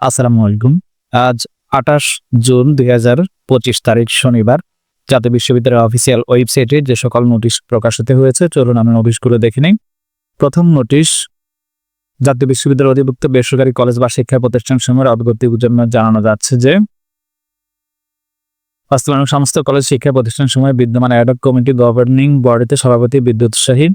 আসসালামু আলাইকুম। আজ আঠাশ জুন দুই হাজার পঁচিশ তারিখ শনিবার জাতীয় বিশ্ববিদ্যালয়ের অফিসিয়াল ওয়েবসাইটে যে সকল নোটিশ প্রকাশিত হয়েছে, চলুন আমরা নোটিশগুলো দেখে নিই। প্রথম নোটিশ, জাতীয় বিশ্ববিদ্যালয়ের অধিভুক্ত বেসরকারি কলেজ বা শিক্ষা প্রতিষ্ঠান সমূহের অগ্রগতির জন্য জানানো যাচ্ছে যে, বাস্তবায়ন সমস্ত কলেজ শিক্ষা প্রতিষ্ঠান সময় বিদ্যমান অ্যাডক কমিটি গভর্নিং বডিতে সভাপতি বিদ্যুৎ শাহীন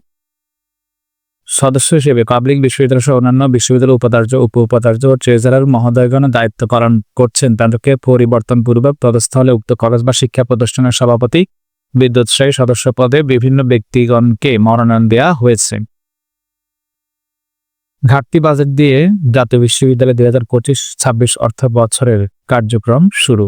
সদস্য হিসেবে পাবলিক বিশ্ববিদ্যালয় সহ অন্যান্য বিশ্ববিদ্যালয় উপাচার্য উপ উপাচার্য ও ট্রেজারার মহোদয়গণ দায়িত্ব পালন করছেন। তাদেরকে পরিবর্তন পূর্বক পদস্থ হলে উক্ত কলেজ বা শিক্ষা প্রতিষ্ঠানের সভাপতি বিদ্যুৎসাহী সদস্য পদে বিভিন্ন ব্যক্তিগণকে মনোনয়ন দেওয়া হয়েছে। ঘাটতি বাজেট দিয়ে জাতীয় বিশ্ববিদ্যালয় দুই হাজার পঁচিশ ছাব্বিশ অর্থ বছরের কার্যক্রম শুরু।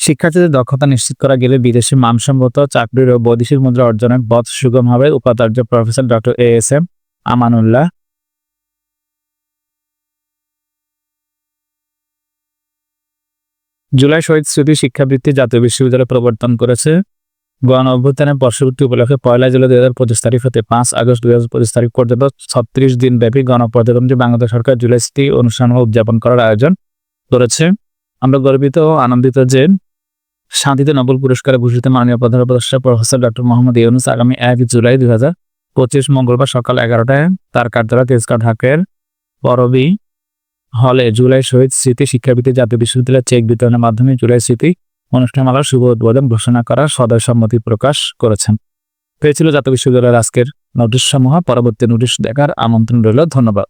শিক্ষার্থীদের দক্ষতা নিশ্চিত করা গেলে বিদেশি মানসম্মত চাকরির ও বৈদেশিক মুদ্রা অর্জনের পথ সুগম হবে উপাচার্য professor doctor A S M Amanullah. July শহীদ স্মৃতি শিক্ষাবৃত্তি জাতীয় বিশ্ববিদ্যালয় প্রবর্তন করেছে। গণ অভ্যুত্থানের বর্ষপূর্তি উপলক্ষে পয়লা জুলাই দুই হাজার পঁচিশ তারিখ হতে পাঁচ আগস্ট দুই হাজার পঁচিশ তারিখ পর্যন্ত ছত্রিশ দিন ব্যাপী গণপ্রজাতন্ত্রী বাংলাদেশ সরকার জুলাই স্মৃতি অনুষ্ঠান উদযাপন করার আয়োজন করেছে। আমরা গর্বিত ও আনন্দিত যে শান্তিতে নোবেল পুরস্কারে ভূষিত মাননীয় প্রধান উপদেষ্টা প্রফেসর ডক্টর মোহাম্মদ ইউনুস আগামী এক জুলাই দুই হাজার পঁচিশ মঙ্গলবার সকাল এগারোটায় তার কার্যালয় তেজগাঁও ঢাকের পরবী হলে জুলাই শহীদ স্মৃতি শিক্ষাবৃত্তি জাতীয় বিশ্ববিদ্যালয়ের চেক বিতরণের মাধ্যমে জুলাই স্মৃতি অনুষ্ঠানমালার শুভ উদ্বোধন ঘোষণা করার সদয় সম্মতি প্রকাশ করেছেন। পেয়েছিল জাতীয় বিশ্ববিদ্যালয়ের আজকের নোটিশ সমূহ পরবর্তী নোটিশ দেখার আমন্ত্রণ রইল। ধন্যবাদ।